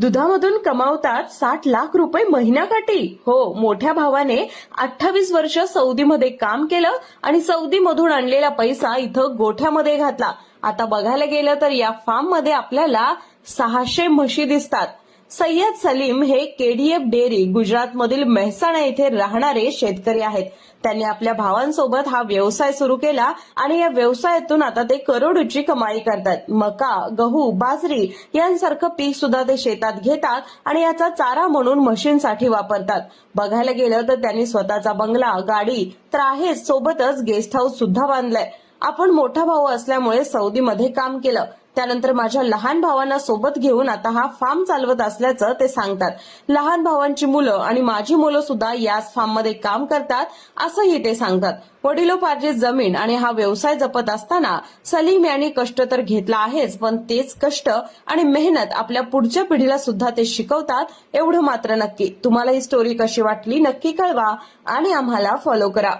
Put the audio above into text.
दुधामधून कमावतात साठ लाख रुपये महिन्याकाठी. हो मोठ्या भावाने अठ्ठावीस वर्ष सौदीमध्ये काम केलं आणि सौदीमधून आणलेला पैसा इथं गोठ्यामध्ये घातला. आता बघायला गेलं तर या फार्ममध्ये आपल्याला सहाशे म्हशी दिसतात. सय्यद सलीम हे केडीएफ डेअरी गुजरातमधील मेहसाणा येथे राहणारे शेतकरी आहेत. त्यांनी आपल्या भावांसोबत हा व्यवसाय सुरू केला आणि या व्यवसायातून आता ते करोडोची कमाई करतात. मका गहू बाजरी यांसारखं पीक सुद्धा ते शेतात घेतात आणि याचा चारा म्हणून मशीनसाठी वापरतात. बघायला गेलं तर त्यांनी स्वतःचा बंगला गाडी तर आहेच सोबतच गेस्ट हाऊस सुद्धा बांधलाय. आपण मोठा भाऊ असल्यामुळे सौदीमध्ये काम केलं. त्यानंतर माझ्या लहान भावांना सोबत घेऊन आता हा फार्म चालवत असल्याचं ते सांगतात. लहान भावांची मुलं आणि माझी मुलं सुद्धा याच फार्ममध्ये काम करतात असंही ते सांगतात. वडिलोपार्जित जमीन आणि हा व्यवसाय जपत असताना सलीम यांनी कष्ट तर घेतला आहेच पण तेच कष्ट आणि मेहनत आपल्या पुढच्या पिढीला सुद्धा ते शिकवतात एवढं मात्र नक्की. तुम्हाला ही स्टोरी कशी वाटली नक्की कळवा आणि आम्हाला फॉलो करा.